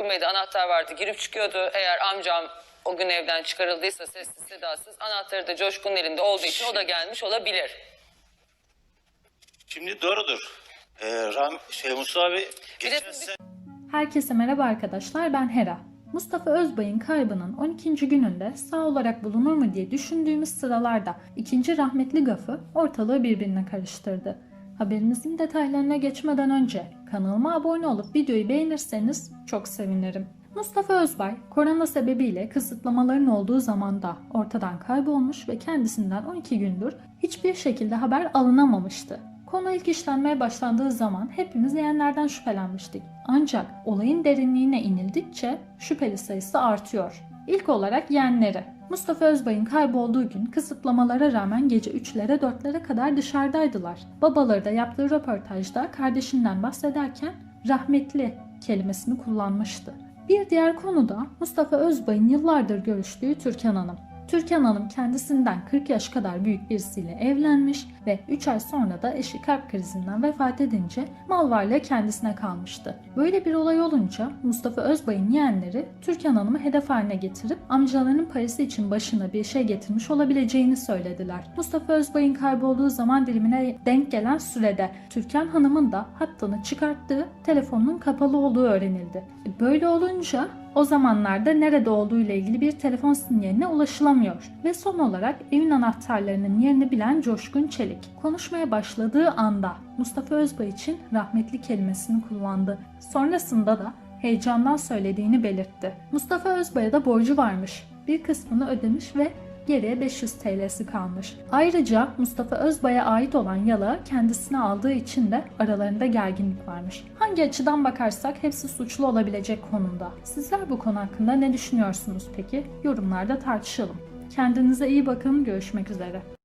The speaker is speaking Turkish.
Coşkun Bey'de anahtar vardı. Girip çıkıyordu. Eğer amcam o gün evden çıkarıldıysa sessiz sedasız anahtarı da Coşkun'un elinde olduğu için o da gelmiş olabilir. Şimdi doğrudur. Ee, Ram, şey Mustafa abi geçen bir- sene Herkese merhaba arkadaşlar ben Hera. Mustafa Özbay'ın kaybının 12. gününde sağ olarak bulunur mu diye düşündüğümüz sıralarda ikinci rahmetli gafı ortalığı birbirine karıştırdı. Haberimizin detaylarına geçmeden önce kanalıma abone olup videoyu beğenirseniz çok sevinirim. Mustafa Özbay, korona sebebiyle kısıtlamaların olduğu zamanda ortadan kaybolmuş ve kendisinden 12 gündür hiçbir şekilde haber alınamamıştı. Konu ilk işlenmeye başlandığı zaman hepimiz yeğenlerden şüphelenmiştik. Ancak olayın derinliğine inildikçe şüpheli sayısı artıyor. İlk olarak yeğenleri. Mustafa Özbay'ın kaybolduğu gün kısıtlamalara rağmen gece 3'lere 4'lere kadar dışarıdaydılar. Babaları da yaptığı röportajda kardeşinden bahsederken rahmetli kelimesini kullanmıştı. Bir diğer konu da Mustafa Özbay'ın yıllardır görüştüğü Türkan Hanım. Türkan Hanım kendisinden 40 yaş kadar büyük birisiyle evlenmiş ve 3 ay sonra da eşi kalp krizinden vefat edince mal varlığı kendisine kalmıştı. Böyle bir olay olunca Mustafa Özbay'ın yeğenleri Türkan Hanım'ı hedef haline getirip amcalarının parası için başına bir şey getirmiş olabileceğini söylediler. Mustafa Özbay'ın kaybolduğu zaman dilimine denk gelen sürede Türkan Hanım'ın da hattını çıkarttığı telefonunun kapalı olduğu öğrenildi. Böyle olunca o zamanlarda nerede olduğu ile ilgili bir telefon sinyaline ulaşılamıyor ve son olarak evin anahtarlarının yerini bilen Coşkun Çelik konuşmaya başladığı anda Mustafa Özbay için rahmetli kelimesini kullandı. Sonrasında da heyecandan söylediğini belirtti. Mustafa Özbay'a da borcu varmış. Bir kısmını ödemiş ve geriye 500 TL'si kalmış. Ayrıca Mustafa Özbay'a ait olan yalağı kendisine aldığı için de aralarında gerginlik varmış. Hangi açıdan bakarsak hepsi suçlu olabilecek konumda. Sizler bu konu hakkında ne düşünüyorsunuz peki? Yorumlarda tartışalım. Kendinize iyi bakın, görüşmek üzere.